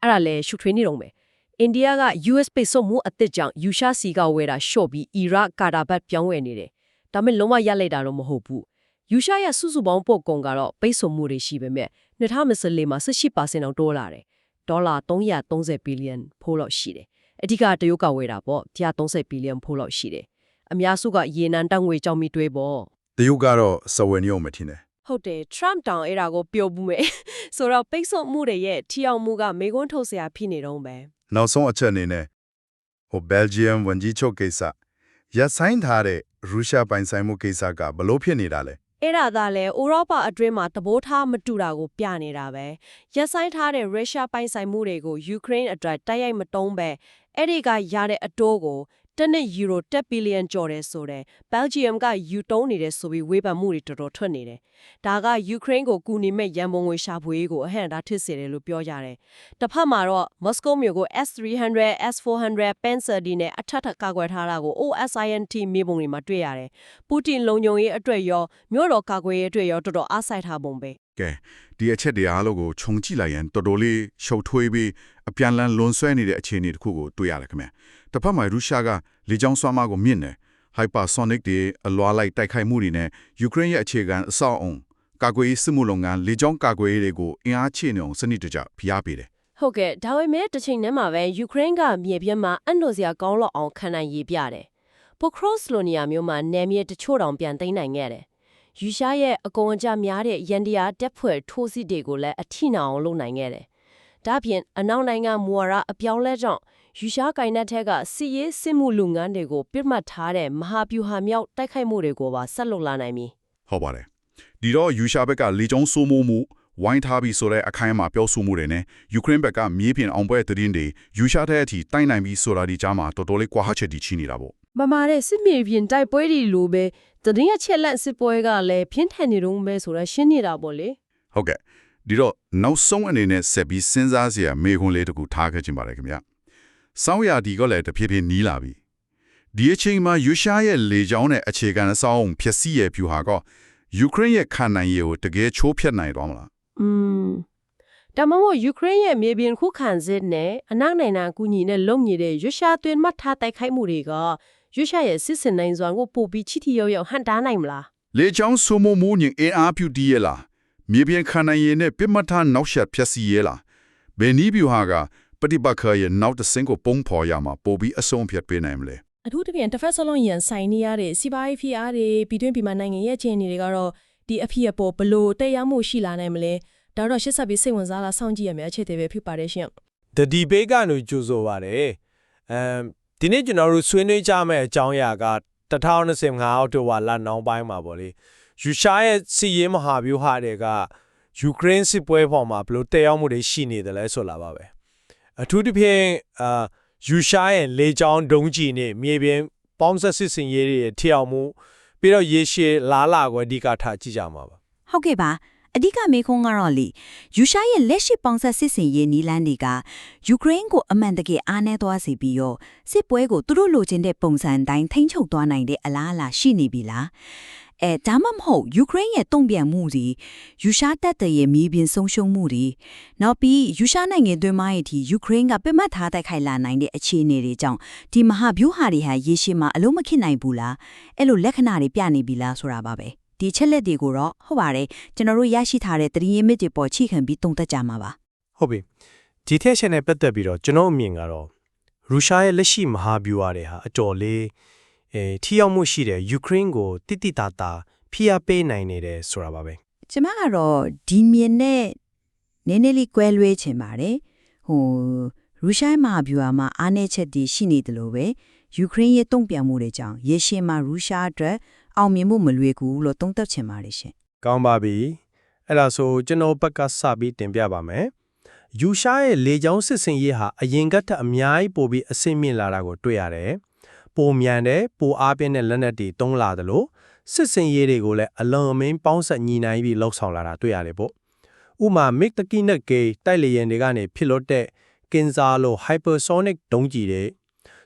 အဲ့ဒါလဲရှုထွေးနေတော့မယ်အိန္ဒိယက US ပိတ်ဆို့မှုအသစ်ကြောင့်ယူရှားစီကဝယ်တာရှော့ပြီးအီရတ်ကာတာဘတ်ပြောင်းဝယ်နေတယ်ဒါပေမဲ့လုံးဝရလိုက်တာတော့မဟုတ်ဘူးယူရှားရဲ့စုစုပေါင်းပို့ကုန်ကတော့ပိတ်ဆို့မှုတွေရှိပေမဲ့2024မှာ18%အောင်တိုးလာတယ်ဒေါ်လာ330ဘီလီယံဖိုးလောက်ရှိတယ်အဓိကတရုတ်ကဝယ်တာပေါ့130ဘီလီယံဖိုးလောက်ရှိတယ်အများစုကရေနံတန်ငွေကြောင့်မိတွေးပေါ့တရုတ်ကတော့စဝယ်နေအောင်မထင်နဲ့ ဟုတ်တယ် Trump တောင်အဲ့ဒါကိုပြောဘူးမယ်ဆိုတော့ပိတ်ဆို့မှုတွေရဲ့ထီအောင်မှုကမေကွန်းထုတ်စရာဖြစ်နေတော့ပဲနောက်ဆုံးအချက်အနေနဲ့ဟိုဘယ်လ်ဂျီယမ်ဝန်ကြီးချုပ်ကိစ္စရပ်ဆိုင်းထားတဲ့ရုရှားပိုင်ဆိုင်မှုကိစ္စကဘလို့ဖြစ်နေတာလဲအဲ့ဒါသာလဲဥရောပအတွင်းမှာသဘောထားမတူတာကိုပြနေတာပဲရက်ဆိုင်ထားတဲ့ရုရှားပိုင်ဆိုင်မှုတွေကိုယူကရိန်းအတွက်တိုက်ရိုက်မတုံးပဲအဲ့ဒီကရတဲ့အတိုးကို တစ်နှစ်ယူရို10ဘီလီယံကျော်တယ်ဆိုတဲ့ဘယ်လ်ဂျီယမ်ကယူတုံးနေတယ်ဆိုပြီးဝေဖန်မှုတွေတော်တော်ထွက်နေတယ်ဒါကယူကရိန်းကိုကူညီမဲ့ရန်ပုံငွေရှာဖွေရေးကိုအဟန့်အတားဖြစ်စေတယ်လို့ပြောကြတယ်တစ်ဖက်မှာတော့မော်စကိုမြို့ကို S300 S400 Panzer D နဲ့အထက်ထပ်ကာကွယ်ထားတာကို OSINT မြေပုံတွေမှာတွေ့ရတယ်ပူတင်လုံခြုံရေးအတွက်ရောမြို့တော်ကာကွယ်ရေးအတွက်ရောတော်တော်အားစိုက်ထားပုံပဲ ကဲဒီအချက်တွေအားလုံးကိုခြုံကြည့်လိုက်ရင်တော်တော်လေးရှုပ်ထွေးပြီးအပြန်လန်းလွန်ဆွဲနေတဲ့အခြေအနေတစ်ခုကိုတွေ့ရတယ်ခင်ဗျတစ်ဖက်မှာရုရှားကလေကြောင်းစွမ်းမကိုမြင့်တယ် hypersonic တွေအလွာလိုက်တိုက်ခိုက်မှုတွေနဲ့ယူကရိန်းရဲ့အခြေခံအဆောက်အုံကာကွယ်ရေးစစ်မှုလုပ်ငန်းလေကြောင်းကာကွယ်ရေးတွေကိုအင်အားချေနေအောင်စနစ်တကျဖိအားပေးတယ်ဟုတ်ကဲ့ဒါပေမဲ့တစ်ချိန်တည်းမှာပဲယူကရိန်းကမြေပြင်းမှာအန်ဒိုစရာကောင်းလောက်အောင်ခံနိုင်ရေးပြတယ်။ပိုခရော့စ်လိုနီယာမျိုးမှာနယ်မြေတချို့တောင်ပြန်သိမ်းနိုင်ခဲ့တယ်။ ယူရှားရဲ့အကုန်အကျများတဲ့ရန်တရားတက်ဖွဲ့ထိုးစစ်တွေကိုလည်းအထိနာအောင်လုပ်နိုင်ခဲ့တယ်။ဒါ့ပြင်အနောက်နိုင်ငံမူဝါဒအပြောင်းလဲကြောင့်ယူရှားကိုင်နက်ထက်ကစီရေးစစ်မှုလူငန်းတွေကိုပြစ်မှတ်ထားတဲ့မဟာဗျူဟာမြောက်တိုက်ခိုက်မှုတွေကိုပါဆက်လုပ်လာနိုင်ပြီ။ဟုတ်ပါတယ်ဒီတော့ယူရှာဘက်ကလေကြောင်းစိုးမိုးမှုဝိုင်းထားပြီးဆိုတဲ့အခိုင်အမာပြောဆိုမှုတွေနဲ့ယူကရိန်းဘက်ကမြေပြင်အောင်ပွဲသတင်းတွေယူရှာတဲ့အထိတိုက်နိုင်ပြီးဆိုတာဒီကြားမှာတော်တော်လေးကွာဟချက်တီချီနေတာပေါ့မမာတဲ့စစ်မြေပြင်တိုက်ပွဲတွေလိုပဲ သတင်းအချက်လက်စစ်ပွဲကလည်းပြင်းထန်နေတော့ပဲဆိုတာရှင်းနေတာပေါ့လေဟုတ်ကဲ့ဒီတော့နောက်ဆုံးအနေနဲ့ဆက်ပြီးစဉ်းစားစရာမေခွန်းလေးတစ်ခုထားခဲ့ခြင်းပါတယ်ခင်ဗျစောင်းရဒီကလည်းတဖြည်းဖြည်းနီးလာပြီဒီအချိန်မှာယူရှာရဲ့လေကြောင်းနဲ့အခြေခံအဆောင်းဖြစ်စီရဲ့ဖြူဟာကယူကရိန်းရဲ့ခံနိုင်ရည်ကိုတကယ်ချိုးဖျက်နိုင်တော့မလားอืมဒါမှမဟုတ်ယူကရိန်းရဲ့မြေပြင်ခုခံစစ်နဲ့အနောက်နိုင်ငံအကူအညီနဲ့လုံနေတဲ့ရုရှားတွင်မှတ်ထားတိုက်ခိုက်မှုတွေက ရုရှားရဲ့စစ်စင်နိုင်စွမ်းကိုပိုပြီးချီတီရောက်ရောက်ဟန်တားနိုင်မလားလေချောင်းဆူမိုမိုညင်အင်အားပြုတည်ရလားမြေပြင်ခံနိုင်ရည်နဲ့ပြစ်မှတ်ထားနောက်ဆက်ဖြတ်စီရလားဘယ်နည်းဗျူဟာကပฏิပတ်ခရဲ့နောက်တစ်ဆင့်ကိုပုံဖော်ရမှာပိုပြီးအဆုံးဖြတ်ပေးနိုင်မလဲအထူးသဖြင့်တစ်ဖက်စလုံးရန်ဆိုင်နေရတဲ့စီးပွားရေးဖိအားတွေပြည်တွင်းပြည်ပနိုင်ငံရဲ့အခြေအနေတွေကတော့ဒီအဖြစ်အပေါ်ဘလို့တက်ရောက်မှုရှိလာနိုင်မလဲဒါတော့ရှစ်ဆက်ပြီးစိတ်ဝင်စားလာစောင့်ကြည့်ရမယ့်အခြေအနေပဲဖြစ်ပါတယ်ရှင် The debate ကနေကြိုဆိုပါတယ်။အမ် ဒီနေ့ကျွန်တော်တို့ဆွေးနွေးကြမယ့်အကြောင်းအရာက2025အောက်တိုဘာလနောက်ပိုင်းမှာပေါ့လေ။ယူရှားရဲ့စီးရင်မဟာဗျူဟာတွေကယူကရိန်းစစ်ပွဲပေါ်မှာဘယ်လိုတက်ရောက်မှုတွေရှိနေတယ်လဲဆိုလာပါပဲ။အထူးသဖြင့်အာယူရှားရဲ့လေကြောင်းဒုံးကျည်နဲ့မြေပြင်ပေါင်းဆက်စစ်စင်ရေးတွေရဲ့ထိအောင်မှုပြီးတော့ရေရှည်လာလာကိုအဓိကထားကြည့်ကြမှာပါဟုတ်ကဲ့ပါ အဓိကမေခွန်းကတော့လေယူရှားရဲ့လက်ရှိပေါင်ဆက်စစ်စင်ရေးနီလန်းတွေကယူကရိန်းကိုအမှန်တကယ်အားနည်းသွားစေပြီးတော့စစ်ပွဲကိုသူတို့လိုချင်တဲ့ပုံစံတိုင်းထိန်းချုပ်သွားနိုင်တဲ့အလားအလာရှိနေပြီလားအဲဒါမှမဟုတ်ယူကရိန်းရဲ့တုံ့ပြန်မှုတွေယူရှားတပ်တရဲ့မြေပြင်ဆုံးရှုံးမှုတွေနောက်ပြီးယူရှားနိုင်ငံတွင်းမှာအထိယူကရိန်းကပြစ်မှတ်ထားတိုက်ခိုက်လာနိုင်တဲ့အခြေအနေတွေကြောင့်ဒီမဟာဗျူဟာတွေဟာရေရှည်မှာအလုံးမခစ်နိုင်ဘူးလားအဲ့လိုလက္ခဏာတွေပြနေပြီလားဆိုတာပါပဲ ဒီချက်လက်တွေကိုတော့ဟုတ်ပါတယ်ကျွန်တော်တို့ရရှိထားတဲ့သတိရင်းမြစ်တွေပေါ်ချိခံပြီးတုံသက်ကြမှာပါဟုတ်ပြီဒီထက်ရှင်နဲ့ပတ်သက်ပြီးတော့ကျွန်တော်အမြင်ကတော့ရုရှားရဲ့လက်ရှိမဟာဗျူဟာတွေဟာအတော်လေးအဲထိရောက်မှုရှိတဲ့ယူကရိန်းကိုတိတိတသာဖိအားပေးနိုင်နေတယ်ဆိုတာပါပဲကျမကတော့ဒီမြင်နဲ့နည်းနည်းလေးကွဲလွဲချင်ပါတယ်ဟိုရုရှားမှာဗျူဟာမှာအားနည်းချက်တွေရှိနေတယ်လို့ပဲယူကရိန်းရဲ့တုံ့ပြန်မှုတွေကြောင့်ရေရှည်မှာရုရှားအတွက် အောင်မြင်မှုမလွယ်ကူလို့သုံးသပ်ချင်ပါတယ်ရှင်ကောင်းပါပြီအဲ့ဒါဆိုကျွန်တော်ဘက်ကစပြီးတင်ပြပါမယ်ယူရှားရဲ့လေကြောင်းစစ်စင်ရေးဟာအရင်ကတည်းကအများကြီးပိုပြီးအဆင့်မြင့်လာတာကိုတွေ့ရတယ်ပိုမြန်တယ်ပိုအားပြင်းတဲ့လက်နက်တွေတုံးလာတယ်လို့စစ်စင်ရေးတွေကိုလည်းအလွန်အမင်းပေါင်းဆက်ညီနိုင်ပြီးလှုပ်ဆောင်လာတာတွေ့ရတယ်ပေါ့ဥမာ MiG တကိနက်ကေတိုက်လေယာဉ်တွေကနေဖြစ်လို့တဲ့ Kinzalo hypersonic ဒုံးကျည်တွေ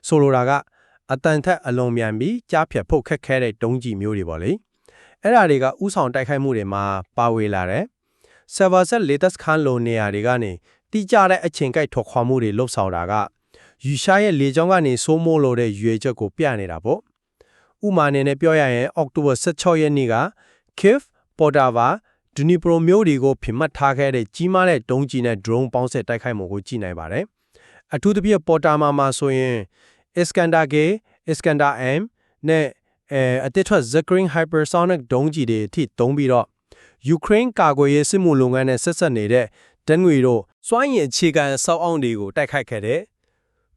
ဆိုလိုတာက အတန်ထက်အလွန်မြန်ပြီးကြားဖြတ်ဖို့ခက်ခဲတဲ့ဒုံးကျည်မျိုးတွေပေါ့လေအဲ့ဒါတွေကဥဆောင်တိုက်ခိုက်မှုတွေမှာပါဝေလာတယ် server set latest ခန်းလိုနေရာတွေကနေတိကျတဲ့အချိန်ကိုက်ထွက်ခွာမှုတွေလှုပ်ဆောင်တာကယူရှားရဲ့လေကြောင်းကနေစိုးမိုးလို့တဲ့ရွေချက်ကိုပြနေတာပေါ့ဥမာအနေနဲ့ပြောရရင်အောက်တိုဘာ16ရက်နေ့က Kiev, Poltava, Dnipro မြို့တွေကိုဖိမှတ်ထားခဲ့တဲ့ကြီးမားတဲ့ဒုံးကျည်နဲ့ drone ပေါင်းဆက်တိုက်ခိုက်မှုကိုကြည့်နိုင်ပါတယ်အထူးသဖြင့် Poltava မှာဆိုရင် Iskander K, Iskander M နဲ့အဲအတစ်ထွက် Zikrin Hypersonic ဒုံးကျည်တွေအထိတုံးပြီးတော့ယူကရိန်းကာကွယ်ရေးစစ်မှုလုပ်ငန်းနဲ့ဆက်ဆက်နေတဲ့တန်ငွေတို့စွမ်းရည်အခြေခံစောက်အောင်တွေကိုတိုက်ခိုက်ခဲ့တဲ့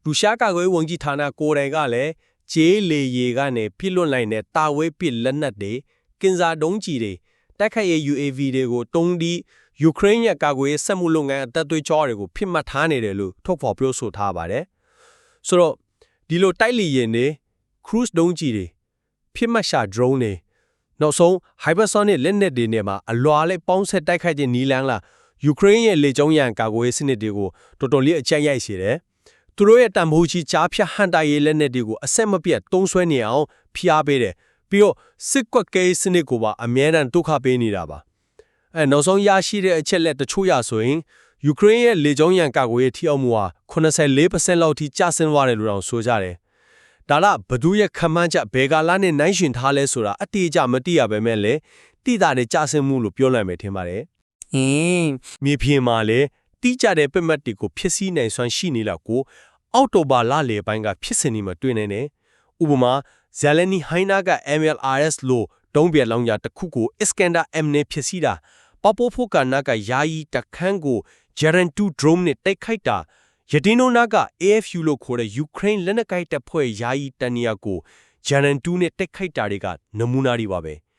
ရုရှားကာကွယ်ရေးဝန်ကြီးဌာနကိုယ်တိုင်ကလည်းဂျေးလေရီကနေပြစ်လွတ်နိုင်တဲ့တာဝဲပစ်လက်နက်တွေကင်ဇာဒုံးကျည်တွေတိုက်ခိုက်ရေး UAV တွေကိုတုံးပြီးယူကရိန်းရဲ့ကာကွယ်ရေးစစ်မှုလုပ်ငန်းအသက်သွေးကြောတွေကိုဖိမှတ်ထားနေတယ်လို့ထုတ်ဖော်ပြောဆိုထားပါတယ်ဆိုတော့ ဒီလိုတိုက်လီရင်တွေ cruise ဒုံးကျည်တွေဖြစ်မှတ်ရှာ drone တွေနောက်ဆုံး hypersonic လက်နက်တွေနဲ့မှာအလွာလေးပေါင်းဆက်တိုက်ခိုက်ခြင်းနီလန်းလာယူကရိန်းရဲ့လေကြောင်းရန်ကာကွယ်ရေးစနစ်တွေကိုတော်တော်လေးအကြက်ရိုက်စေတယ်။သူတို့ရဲ့တန်ဖိုးကြီးကြားဖြတ်ဟန်တာရေးလက်နက်တွေကိုအဆက်မပြတ်တုံးဆွဲနေအောင်ဖိအားပေးတယ်။ပြီးတော့စစ်ကွက်ကဲစနစ်ကိုပါအမြဲတမ်းဒုက္ခပေးနေတာပါ။အဲနောက်ဆုံးရရှိတဲ့အချက်လက်တချို့ရဆိုရင် ယူကရိန်းရဲ့လေကြောင်းရန်ကာကွယ်ရေးထိအောင်မှုဟာ84%လောက်ထိကျဆင်းသွားတယ်လို့တောင်ဆိုကြတယ်။ဒါလဘသူရဲ့ခမန်းချက်ဘယ်ကာလနဲ့နိုင်ရှင်ထားလဲဆိုတာအတိအကျမသိရပါပဲမဲ့လေတိတာတဲ့ကျဆင်းမှုလို့ပြောနိုင်မယ်ထင်ပါတယ်။အင်းမြေပြင်မှာလည်းတိကျတဲ့ပစ်မှတ်တွေကိုဖြစ်စည်းနိုင်စွမ်းရှိနေလောက်ကိုအောက်တိုဘာလလယ်ပိုင်းကဖြစ်စဉ်ဒီမှာတွေ့နေတယ်။ဥပမာဇယ်လနီဟိုင်းနာက MLRS လို့တုံးပြလောင်ရတစ်ခုကို Iskander M နဲ့ဖြစ်စည်းတာပပိုဖိုကနာကယာယီတခန်းကို Jaren 2 drone နဲ့တိုက်ခိုက်တာယတိနိုနာက AFU လို့ခေါ်တဲ့ Ukraine လက်နက်ကိုက်တပ်ဖွဲ့ယာယီတန်နီယာကို Jaren 2နဲ့တိုက်ခိုက်တာတွေကနမူနာတွေပါပဲ။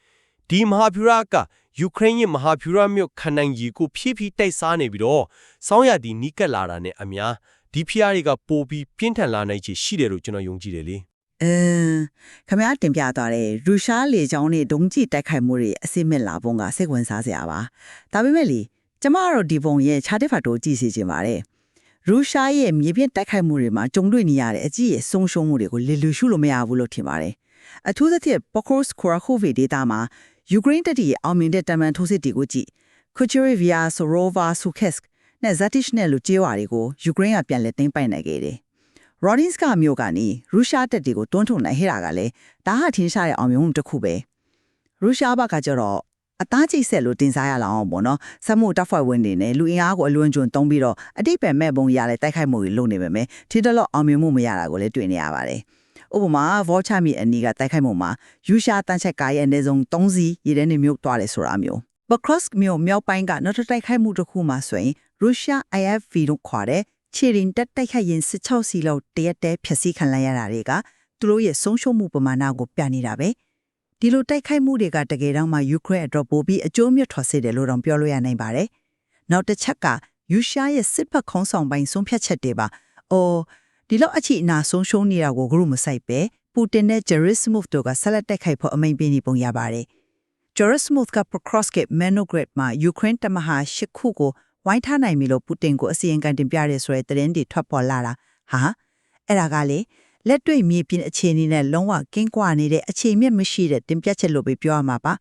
ဒီမဟာဗျူဟာကယူကရိန်းရဲ့မဟာဗျူဟာမြို့ခန္ဓာကြီးကိုဖြည်းဖြည်းတိုက်စားနေပြီးတော့စောင်းရသည်နီးကပ်လာတာနဲ့အများဒီဖျားတွေကပိုပြီးပြင်းထန်လာနိုင်ချေရှိတယ်လို့ကျွန်တော်ယုံကြည်တယ်လေအင်းခမရတင်ပြသွားတဲ့ရုရှားလေကြောင်းနဲ့ဒုံးကျည်တိုက်ခိုက်မှုတွေအစစ်မဲ့လာပုံကစိတ်ဝင်စားစရာပါဒါပေမဲ့လေ ကျမတို့ဒီပုံရဲ့ခြားတစ်ဖတ်တိုးကြည့်စီခြင်းပါတယ်ရုရှားရဲ့မြေပြင်တိုက်ခိုက်မှုတွေမှာကြုံတွေ့နေရတဲ့အကြီးရဲ့ဆုံးရှုံးမှုတွေကိုလေလူရှုလို့မရဘူးလို့ထင်ပါတယ်အထူးသဖြင့် Pokros Khorakhovy ဒေတာမှာယူကရိန်းတပ်တွေရဲ့အောင်မြင်တဲ့တမန်ထိုးစစ်တွေကိုကြည့် Kucherevia Sorova Sukhetsk နဲ့ Zatish နဲ့လူကျေးဝါတွေကိုယူကရိန်းကပြန်လည်သိမ်းပိုက်နိုင်ခဲ့တယ်ရော်ဒင်းစကမြို့ကနေရုရှားတပ်တွေကိုတွန်းထုတ်နိုင်ဟဲ့တာကလည်းဒါဟာထင်းရှားတဲ့အောင်မြင်မှုတစ်ခုပဲရုရှားဘက်ကကျတော့ အသားကျိတ်ဆက်လို့တင်စားရလောက်အောင်ပေါ့နော်စက်မှုတပ်ဖွဲ့ဝင်တွေနဲ့လူအင်အားကိုအလွန်ကျွံတုံးပြီးတော့အတိတ်ပဲမဲ့ပုံရတဲ့တိုက်ခိုက်မှုတွေလုပ်နေပေမဲ့ထီတလော့အောင်မြင်မှုမရတာကိုလည်းတွေ့နေရပါတယ်ဥပမာဗောချမီအနီးကတိုက်ခိုက်မှုမှာယူရှားတန်းချက်ကားရဲ့အနည်းဆုံး3စီးရည်တဲ့နေမြို့တွားတယ်ဆိုတာမျိုးဘခရော့စ်မြို့မြောက်ပိုင်းကနောက်ထပ်တိုက်ခိုက်မှုတစ်ခုမှာဆိုရင်ရုရှား IFV တို့ခေါ်တဲ့ခြေရင်တက်တိုက်ခိုက်ရင်16စီလောက်တရက်တဲဖြည့်ဆည်းခံလိုက်ရတာတွေကသူတို့ရဲ့ဆုံးရှုံးမှုပမာဏကိုပြနေတာပဲ ဒီလိုတိုက်ခိုက်မှုတွေကတကယ်တော့မှယူကရိန်းအတွက်ပိုပြီးအကျိုးမြတ်ထွက်စေတယ်လို့တော့ပြောလို့ရနိုင်ပါတယ်နောက်တစ်ချက်ကယူရှားရဲ့စစ်ဘက်ခုံးဆောင်ပိုင်းဆုံးဖြတ်ချက်တွေပါအိုးဒီလောက်အချိအနာဆုံးရှုံးနေတာကိုဂရုမစိုက်ပဲပူတင်နဲ့ Gerasimov တို့ကဆက်လက်တိုက်ခိုက်ဖို့အမိန့်ပေးနေပုံရပါတယ် Gerasimov က Pokrovsk ရဲ့ Manograd မှာယူကရိန်းတမဟာရှစ်ခုကိုဝိုင်းထားနိုင်ပြီလို့ပူတင်ကိုအစီရင်ခံတင်ပြရဲဆိုတဲ့သတင်းတွေထွက်ပေါ်လာတာဟာအဲ့ဒါကလေ လက်တွေ့မြေပြင်အခြေအနေနဲ့လုံးဝကင်းကွာနေတဲ့အခြေမြင့်မရှိတဲ့တင်ပြချက်လို့ပဲပြောရမှာပါ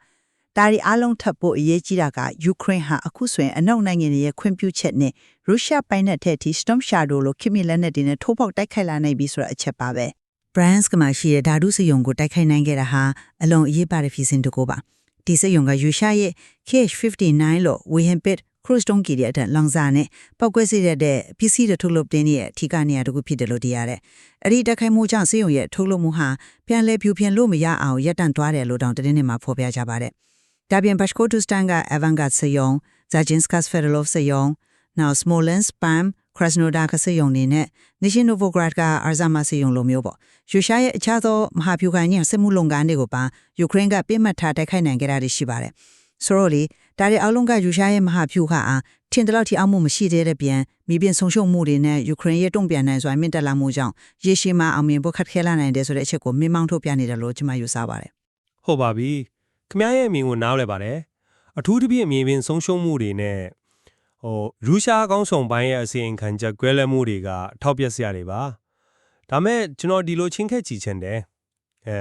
ဒါဒီအားလုံးထပ်ဖို့အရေးကြီးတာကယူကရိန်းဟာအခုဆိုရင်အနောက်နိုင်ငံတွေရဲ့ခွင့်ပြုချက်နဲ့ရုရှားပိုင်းနဲ့ထက်ထိ Storm Shadow လို့ခင်မီလက်နက်တွေနဲ့ထိုးပေါက်တိုက်ခိုက်လာနိုင်ပြီဆိုတဲ့အချက်ပါပဲ Brands ကမှရှိတဲ့ဓာတုစယုံကိုတိုက်ခိုက်နိုင်ခဲ့တာဟာအလွန်အရေးပါတဲ့ဖြစ်စဉ်တစ်ခုပါဒီစယုံကယူရှားရဲ့ KH59 လို့ဝေ ဟင်ပစ် cruise တုံးကြီးတဲ့အထက်လောင်စာနဲ့ပောက်ကွဲစေတဲ့ပစ္စည်းတွေထုတ်လုပ်တဲ့နေရဲ့အထီးကနေရာတစ်ခုဖြစ်တယ်လို့သိရတယ်။အဲ့ဒီတက်ခိုင်မှုကြောင့်စေယုံရဲ့ထုတ်လုပ်မှုဟာပြန်လဲဖြူဖြန်လို့မရအောင်ရပ်တန့်သွားတယ်လို့တောင်တင်းနေမှာဖော်ပြကြပါတယ်။ဒါပြင် Bashkortostan က Avangard စယုံ Zajinskas Fedorov စယုံ Now Smolensk Spam Krasnodar ကစယုံနေနဲ့ Nizhnovograd က Arzama စယုံလိုမျိုးပေါ့။ယူရှားရဲ့အခြားသောမဟာဖြူခံညစစ်မှုလုပ်ငန်းတွေကိုပါယူကရိန်းကပြစ်မှတ်ထားတိုက်ခိုက်နိုင်ကြတာရှိပါတယ်။ဆိုတော့လေ ဒါတွေအလုံးကယူရှားရဲ့မဟာဖြူခအားထင်တလောက်ထိအောင်မှုမရှိသေးတဲ့ပြန်မိပြင်ဆုံးရှုံးမှုတွေနဲ့ယူကရိန်းရဲ့တုံ့ပြန်နိုင်စွာမြင့်တက်လာမှုကြောင့်ရေရှည်မှာအောင်မြင်ဖို့ခက်ခဲလာနိုင်တယ်ဆိုတဲ့အချက်ကိုမြင်မောင်းထုတ်ပြနေတယ်လို့ကျွန်မယူဆပါတယ်ဟုတ်ပါပြီခမရဲ့အမြင်ကိုနားလည်ပါတယ်အထူးသဖြင့်အမြင်ပင်ဆုံးရှုံးမှုတွေနဲ့ဟိုရုရှားကောင်းဆောင်ပိုင်းရဲ့အစီအင်ခံချက်ကွဲလွဲမှုတွေကအထောက်ပြစရာတွေပါဒါမဲ့ကျွန်တော်ဒီလိုချင်းခက်ကြည့်ချင်တယ်အဲ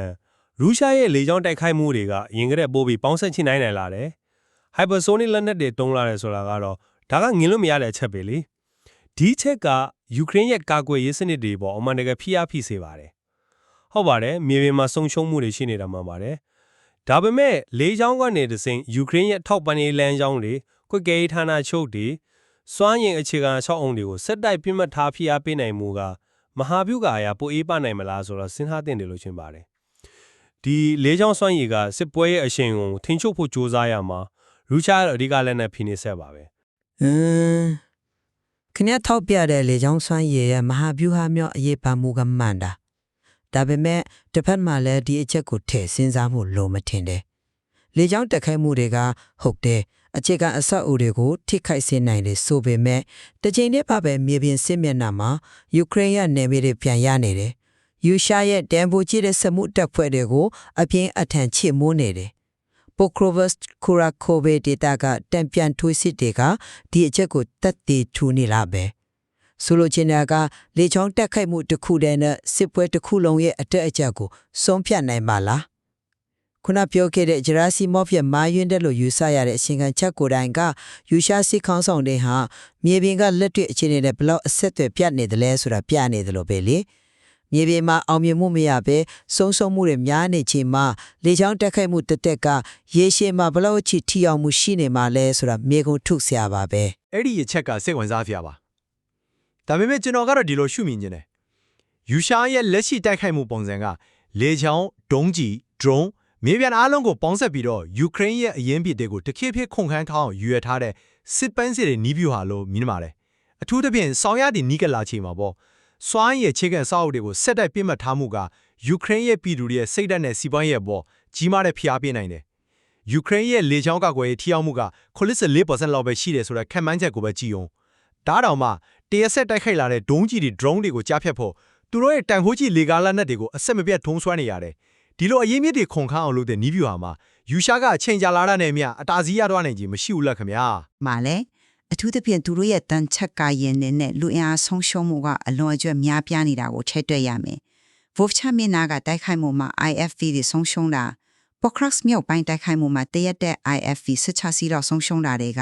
ရုရှားရဲ့လေကြောင်းတိုက်ခိုက်မှုတွေကအရင်ကတည်းကပိုးပြီးပေါင်းဆက်ချိနိုင်နိုင်လာတယ် hypersonic လက်နက်တွေတုံးလာတယ်ဆိုတာကတော့ဒါကငင်လို့မရတဲ့အချက်ပဲလေဒီချက်ကယူကရိန်းရဲ့ကာကွယ်ရေးစနစ်တွေပေါ်အမှန်တကယ်ဖိအားဖိစေပါတယ်ဟုတ်ပါတယ်မြေပြင်မှာဆုံးရှုံးမှုတွေရှိနေတာမှန်ပါတယ်ဒါပေမဲ့လေးချောင်းကနေတဆင့်ယူကရိန်းရဲ့ထောက်ပံ့ရေးလမ်းကြောင်းတွေခွက်ကဲရေးဌာနချုပ်တွေစွမ်းရင်အခြေခံအဆောက်အုံတွေကိုစက်တိုက်ပြစ်မှတ်ထားဖိအားပေးနိုင်မှုကမဟာဗျုကာအရာပိုအေးပနိုင်မလားဆိုတော့စဉ်းစားသင့်တယ်လို့ရှင်းပါတယ်ဒီလေးချောင်းစွမ်းရည်ကစစ်ပွဲရဲ့အရှိန်ကိုထိန်းချုပ်ဖို့ကြိုးစားရမှာ ရူရှားအဓိကလက်နက်ဖိနေဆက်ပါပဲ။အင်းခဏထောက်ပြတဲ့လေချောင်းဆွမ်းရည်ရဲ့မဟာဗျူဟာမြော့အရေးပါမှုကမှန်တာ။ဒါပေမဲ့တစ်ဖက်မှာလည်းဒီအချက်ကိုထည့်စဉ်းစားမှုလိုမထင်တယ်။လေချောင်းတက်ခိုက်မှုတွေကဟုတ်တယ်အခြေခံအဆောက်အဦတွေကိုထိခိုက်စေနိုင်တယ်ဆိုပေမဲ့တစ်ချိန်တည်းပါပဲမြေပြင်စစ်မျက်နှာမှာယူကရိန်းရဲ့နယ်မြေတွေပြန်ရနေတယ်။ယူရှားရဲ့တန်ဖိုးကြီးတဲ့စမှုတပ်ဖွဲ့တွေကိုအပြင်းအထန်ချစ်မိုးနေတယ်။ Pokrovsk Kurakove ဒေတာကတံပြန်ထွေးစစ်တွေကဒီအချက်ကိုတက်တည်ထူနေလာပဲဆိုလိုချင်တာကလေချောင်းတက်ခိုက်မှုတစ်ခုတည်းနဲ့စစ်ပွဲတစ်ခုလုံးရဲ့အတက်အကျကိုဆုံးဖြတ်နိုင်ပါလားခုနပြောခဲ့တဲ့ဂျရာစီမော့ဖ်ရဲ့မာယွင်းတဲ့လို့ယူဆရတဲ့အချိန်ခံချက်ကိုယ်တိုင်ကယူရှားစစ်ခေါင်းဆောင်တွေဟာမြေပြင်ကလက်တွေ့အခြေအနေနဲ့ဘလောက်အဆက်အသွယ်ပြတ်နေတယ်လဲဆိုတာပြနေတယ်လို့ပဲလေ မြေပြင်မှာအောင်မြင်မှုမရဘဲဆုံးရှုံးမှုတွေများနေချိန်မှာလေချောင်းတက်ခိုက်မှုတစ်တက်ကရေရှည်မှာဘလောက်ချီထီအောင်မှုရှိနေမှာလဲဆိုတာမြေကုန်ထုတ်ဆရာပါပဲအဲ့ဒီအချက်ကစိတ်ဝင်စားစရာပါဒါပေမဲ့ကျွန်တော်ကတော့ဒီလိုရှုမြင်နေတယ်ယူရှားရဲ့လက်ရှိတိုက်ခိုက်မှုပုံစံကလေချောင်းဒုံးကြီး drone မြေပြင်အားလုံးကိုပေါင်းဆက်ပြီးတော့ယူကရိန်းရဲ့အရင်ပြည်တွေကိုတခေတ်ဖြစ်ခုန်ခန်းထောင်းရွေထားတဲ့စစ်ပန်းစစ်တွေနီးပြူဟာလို့မြင်ပါတယ်အထူးသဖြင့်ဆောင်းရည်နီးကလာချိန်မှာပေါ့ စွမ်းရည်ခြေကန်စောက်အုပ်တွေကိုဆက်တိုက်ပြစ်မှတ်ထားမှုကယူကရိန်းရဲ့ပြည်သူတွေရဲ့စိတ်ဓာတ်နဲ့စီးပွားရေးပေါ်ကြီးမားတဲ့ဖိအားပေးနိုင်တယ်ယူကရိန်းရဲ့လေကြောင်းကာကွယ်ရေးထိရောက်မှုက84%လောက်ပဲရှိတယ်ဆိုတဲ့ခံမှန်းချက်ကိုပဲကြည့်အောင်ဒါတောင်မှတရက်ဆက်တိုက်ခိုက်လာတဲ့ဒုံးကြီးတွေ drone တွေကိုကြားဖြတ်ဖို့သူတို့ရဲ့တန်ခိုးကြီးလေကားလက်နက်တွေကိုအဆက်မပြတ်ထုံးဆွဲနေရတယ်ဒီလိုအရေးမြစ်တွေခုန်ခန်းအောင်လုပ်တဲ့နီးဗျူဟာမှာယူရှားကအချိန်ကြာလာတာနဲ့မြအတာစီးရတော့နိုင်ကြီးမရှိဘူးလားခင်ဗျာမှာလဲ အထူးသဖြင့်သူတို့ရဲ့တန်ချက်ကရင်နဲ့လူအင်အားဆုံးရှုံးမှုကအလွန်အကျွတ်များပြားနေတာကိုထည့်တွက်ရမယ်။ Wolf ချမင်းနာကတိုက်ခိုက်မှုမှာ IFV တွေဆုံးရှုံးတာ Pocrax မြောက်ပိုင်းတိုက်ခိုက်မှုမှာတရက်တဲ့ IFV စစ်ချစီတော့ဆုံးရှုံးတာတွေက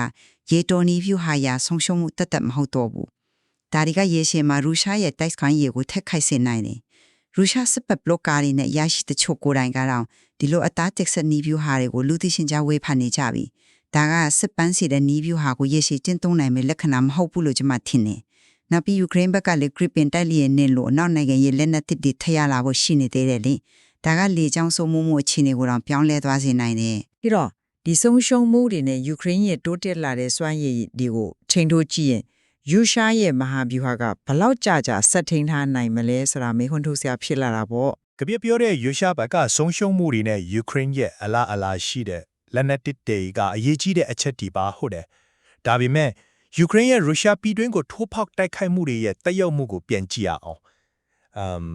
ရေတော်နီဖြူဟာယာဆုံးရှုံးမှုတသက်မဟုတ်တော့ဘူး။ဒါတွေကရေရှည်မှာရုရှားရဲ့တိုက်ခိုက်ရေးကိုထက်ခိုက်စေနိုင်တယ်။ရုရှားစစ်ပတ်ဘလော့ကာတွေနဲ့ရရှိတဲ့ချို့ကိုယ်တိုင်ကတော့ဒီလိုအသားတက်ဆက်နီဖြူဟာတွေကိုလူသိရှင်ကြားဝေဖန်နေကြပြီ။ ဒါကစစ်ပန်းစီတဲ့နီးဗျူဟာကိုရရှိကျင့်သုံးနိုင်မယ့်လက္ခဏာမဟုတ်ဘူးလို့ကျွန်မထင်တယ်။နောက်ပြီးယူကရိန်းဘက်ကလည်း Gripen တိုက်လျက်နဲ့လို့နောက်နိုင်ငံရဲ့လက်နက်သစ်တွေထရလာဖို့ရှိနေသေးတယ်လေ။ဒါကလေကြောင်းစိုးမိုးမှုအခြေအနေကိုတော့ပြောင်းလဲသွားစေနိုင်တယ်ပြီးတော့ဒီဆုံးရှုံးမှုတွေနဲ့ယူကရိန်းရဲ့တိုးတက်လာတဲ့စွမ်းရည်တွေကိုချိန်ထိုးကြည့်ရင်ယူရှားရဲ့မဟာဗျူဟာကဘလောက်ကြာကြာဆက်ထိန်ထားနိုင်မလဲဆိုတာမေးခွန်းထုတ်စရာဖြစ်လာတာပေါ့ကပြပြောတဲ့ရုရှားဘက်ကဆုံးရှုံးမှုတွေနဲ့ယူကရိန်းရဲ့အလားအလာရှိတဲ့ လက်နက်တစ်တွေကအရေးကြီးတဲ့အချက်တီပါဟုတ်တယ်။ဒါပေမဲ့ယူကရိန်းရဲ့ရုရှားပြည်တွင်းကိုထိုးဖောက်တိုက်ခိုက်မှုတွေရဲ့တက်ရောက်မှုကိုပြန်ကြည့်ရအောင်။ um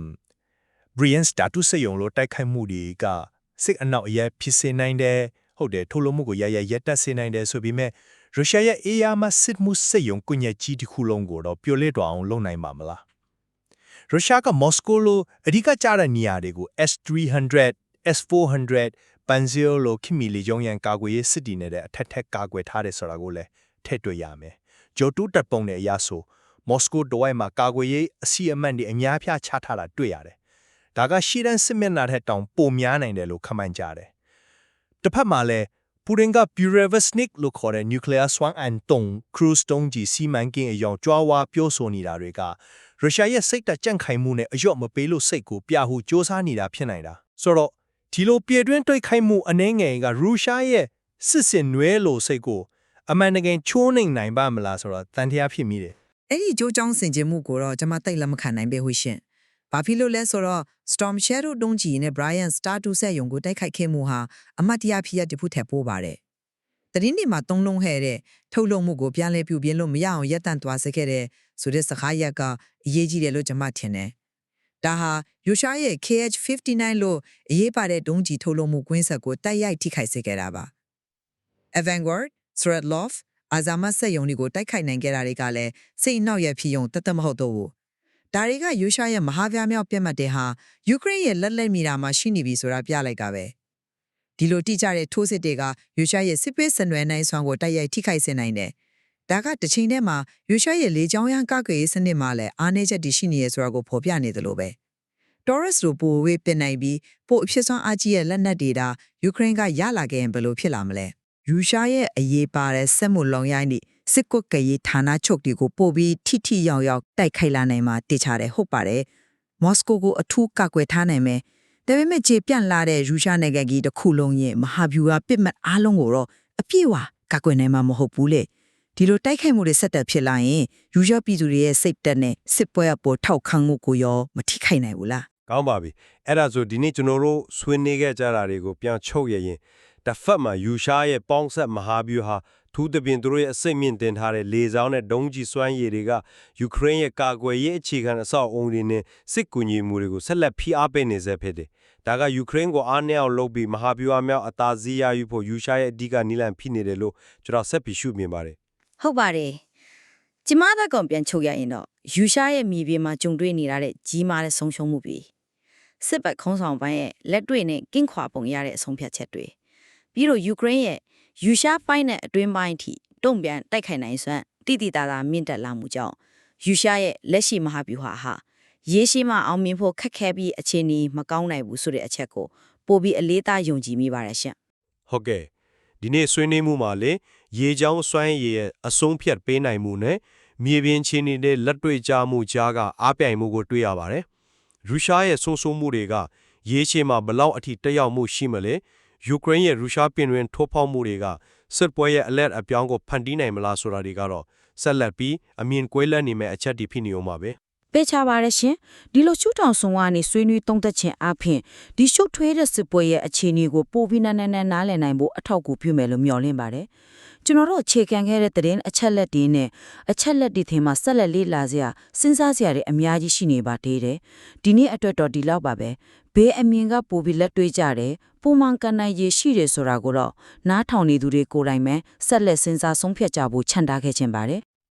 Brian status စရုံလို့တိုက်ခိုက်မှုတွေကစစ်အနောက်အရဲဖြစ်စေနိုင်တယ်ဟုတ်တယ်ထိုးလို့မှုကိုရရရက်တက်စေနိုင်တယ်ဆိုပေမဲ့ရုရှားရဲ့အေးယာမစစ်မှုစရုံကုညက်ကြီးတစ်ခုလုံးကိုတော့ပြိုလဲတော့အောင်လုပ်နိုင်မှာမလားရုရှားကမော်စကိုလိုအဓိကကျတဲ့နေရာတွေကို S300 S400 ပန်ဇီယိုလိုခိမီလီယုံရန်ကာကွယ်ရေးစစ်တီနဲ့တဲ့အထက်ထက်ကာကွယ်ထားတယ်ဆိုတာကိုလည်းထည့်တွေ့ရမယ်။ဂျိုတူတပ်ပုံတဲ့အရဆိုမော်စကိုတဝိုက်မှာကာကွယ်ရေးအစီအမံတွေအများပြားချထားတာတွေ့ရတယ်။ဒါကရှီဒန်စစ်မျက်နှာထက်တောင်ပိုများနိုင်တယ်လို့ခန့်မှန်းကြတယ်။တစ်ဖက်မှာလည်းပူရင်က Burevestnik လို့ခေါ်တဲ့ nuclear swan and tong cruise တုံးကြီးစီမံကိန်းအယောင်ကြွားဝါပြောဆိုနေတာတွေကရုရှားရဲ့စိတ်တကြန့်ခိုင်မှုနဲ့အယော့မပေးလို့စိတ်ကိုပြဟုစ조사နေတာဖြစ်နိုင်တာဆိုတော့ ဒီလိုပြေတွင်းတွေ့ခိုက်မှုအနှဲငယ်ကရုရှားရဲ့စစ်စင်နွဲလို့စိတ်ကိုအမှန်တကယ်ချိုးနှိမ်နိုင်ပါမလားဆိုတော့တန်တရားဖြစ်မိတယ်အဲ့ဒီကြိုးကြောင်းဆင်ခြင်မှုကိုတော့ကျွန်မတိတ်လက်မခံနိုင်ပဲဟုတ်ရှင်။ဘာဖြစ်လို့လဲဆိုတော့ Storm Shadow တုံးကြီးနဲ့ Brian Star 2ဆက်ယုံကိုတိုက်ခိုက်ခဲ့မှုဟာအမတ်တရားဖြစ်ရတစ်ခုထက်ပိုးပါတယ်။တရင်ဒီမှာသုံးလုံးဟဲ့တဲ့ထုတ်လုပ်မှုကိုပြန်လဲပြူပြင်းလို့မရအောင်ရပ်တန့်သွားစေခဲ့တဲ့ဆိုတဲ့စကားရက်ကအရေးကြီးတယ်လို့ကျွန်မထင်တယ်။ ဒါဟာယူရှားရဲ့ KH59 လို့အရေးပါတဲ့ဒုံးကြီးထုတ်လုပ်မှုကွင်းဆက်ကိုတိုက်ရိုက်ထိခိုက်စေခဲ့တာပါ။ Avangard, Threadlove, Azama စက်ယုံတွေကိုတိုက်ခိုက်နိုင်ခဲ့တာတွေကလည်းစိတ်အနှောက်ရဖြစ်ယုံတသက်မဟုတ်တော့ဘူး။ဒါတွေကယူရှားရဲ့မဟာဗျာမြောက်ပြတ်မှတ်တဲ့ဟာယူကရိန်းရဲ့လက်လက်မီတာမှာရှိနေပြီဆိုတာပြလိုက်ကပဲ။ဒီလိုတိကျတဲ့ထိုးစစ်တွေကယူရှားရဲ့စစ်ပေးစနွယ်နိုင်စွမ်းကိုတိုက်ရိုက်ထိခိုက်စေနိုင်တယ်။ ဒါကတစ်ချိန်တည်းမှာယူရှားရဲ့လေကြောင်းရန်ကကွေရေးစနစ်မှာလည်းအားနည်းချက်တည်ရှိနေရဆိုတာကိုဖော်ပြနေတယ်လို့ပဲ။ Taurus လိုပိုဝေးပင်နိုင်ပြီးပိုအဖြစ်ဆုံးအကြီးရဲ့လက်နက်တွေဒါယူကရိန်းကရလာခဲ့ရင်ဘယ်လိုဖြစ်လာမလဲ။ယူရှားရဲ့အရေးပါတဲ့စက်မှုလုံရိုင်းတွေစစ်ကွက်ကရေးဌာနချုပ်တွေကိုပို့ပြီးထိထိရောက်ရောက်တိုက်ခိုက်လာနိုင်မှာတည်ချတယ်ဟုတ်ပါတယ်။မော်စကိုကိုအထူးကကွယ်ထားနိုင်မယ်။ဒါပေမဲ့ခြေပြန့်လာတဲ့ယူရှားနိုင်ငံကြီးတစ်ခုလုံးရဲ့မဟာဗျူဟာပစ်မှတ်အားလုံးကိုတော့အပြည့်အဝကကွယ်နိုင်မှာမဟုတ်ဘူးလေ။ ဒီလိုတိုက်ခိုက်မှုတွေဆက်တက်ဖြစ်လာရင်ယူရှားပြည်သူတွေရဲ့စိတ်တက်နဲ့စစ်ပွဲအပေါ်ထောက်ခံမှုကိုရောမထိခိုက်နိုင်ဘူးလားကောင်းပါပြီအဲ့ဒါဆိုဒီနေ့ကျွန်တော်တို့ဆွေးနွေးခဲ့ကြတာတွေကိုပြန်ချုပ်ရရင်တစ်ဖက်မှာယူရှားရဲ့ပေါင်းဆက်မဟာဗျူဟာထူးသဖြင့်သူတို့ရဲ့အစိတ်မြင့်တင်ထားတဲ့လေကြောင်းနဲ့ဒုံးကြီးစွမ်းရည်တွေကယူကရိန်းရဲ့ကာကွယ်ရေးအခြေခံအဆောက်အုံတွေနဲ့စစ်ကူညီမှုတွေကိုဆက်လက်ဖိအားပေးနေစေဖြစ်တယ်။ဒါကယူကရိန်းကိုအားနည်းအောင်လုပ်ပြီးမဟာဗျူဟာမြောက်အသာစီးရယူဖို့ယူရှားရဲ့အဓိကနည်းလမ်းဖြစ်နေတယ်လို့ကျွန်တော်ဆက်ပြီးရှုမြင်ပါတယ် ဟုတ်ပါတယ်ကျမသက်ကောင်ပြန်ချုပ်ရရင်တော့ယူရှားရဲ့မြေပြင်မှာကြုံတွေ့နေတာတဲ့ကြီးမားတဲ့ဆုံးရှုံးမှုပြီစစ်ပတ်ခုံးဆောင်ပိုင်းရဲ့လက်တွေ့နဲ့ကင်းခွာပုံရတဲ့အဆုံးဖြတ်ချက်တွေပြီးတော့ယူကရိန်းရဲ့ယူရှားပိုင်းနဲ့အတွင်းပိုင်းအထိတုံ့ပြန်တိုက်ခိုက်နိုင်စွမ်းတိတိတသာမြင့်တက်လာမှုကြောင့်ယူရှားရဲ့လက်ရှိမဟာဗျူဟာဟာရေးရှိမှအောင်မြင်ဖို့ခက်ခဲပြီးအခြေအနေမကောင်းနိုင်ဘူးဆိုတဲ့အချက်ကိုပိုပြီးအလေးထားယုံကြည်မိပါတယ်ရှင်ဟုတ်ကဲ့ဒီနေ့ဆွေးနွေးမှုမှာလေ ရေချောင်းစွမ်းရည်ရဲ့အဆုံးဖြတ်ပေးနိုင်မှုနဲ့မြေပြင်ချင်းနေတဲ့လက်တွေ့ကြမှုကြားကအားပြိုင်မှုကိုတွေ့ရပါတယ်ရုရှားရဲ့ဆိုးဆိုးမှုတွေကရေရှည်မှာဘလောက်အထိတက်ရောက်မှုရှိမလဲယူကရိန်းရဲ့ရုရှားပြည်တွင်ထိုးဖောက်မှုတွေကစစ်ပွဲရဲ့အလက်အပြောင်းကိုဖန်တီးနိုင်မလားဆိုတာတွေကတော့ဆက်လက်ပြီးအမြင်ကွဲလွဲနေမဲ့အချက်တွေဖြစ်နေအောင်ပါပဲပေချပါရရှင်ဒီလိုရှုထောင်ဆောင်ကနေဆွေးနွေးသုံးသက်ခြင်းအပြင်ဒီရှုပ်ထွေးတဲ့စစ်ပွဲရဲ့အခြေအနေကိုပိုပြီးနန်းနန်းနားလည်နိုင်ဖို့အထောက်အကူပြုမယ်လို့မျှော်လင့်ပါတယ် ကျွန်တော်တို့အခြေခံခဲ့တဲ့သတင်းအချက်လက်တွေနဲ့အချက်လက်တွေထဲမှာဆက်လက်လေ့လာစရာစဉ်းစားစရာတွေအများကြီးရှိနေပါသေးတယ်ဒီနေ့အတွက်တော့ဒီလောက်ပါပဲဘေးအမြင်ကပိုပြီးလက်တွေ့ကြတယ်ပုံမှန်ကန်နိုင်ရရှိတယ်ဆိုတာကိုတော့နားထောင်နေသူတွေကိုယ်တိုင်ပဲဆက်လက်စဉ်းစားဆုံးဖြတ်ကြဖို့ခြံထားခဲ့ခြင်းပါတယ်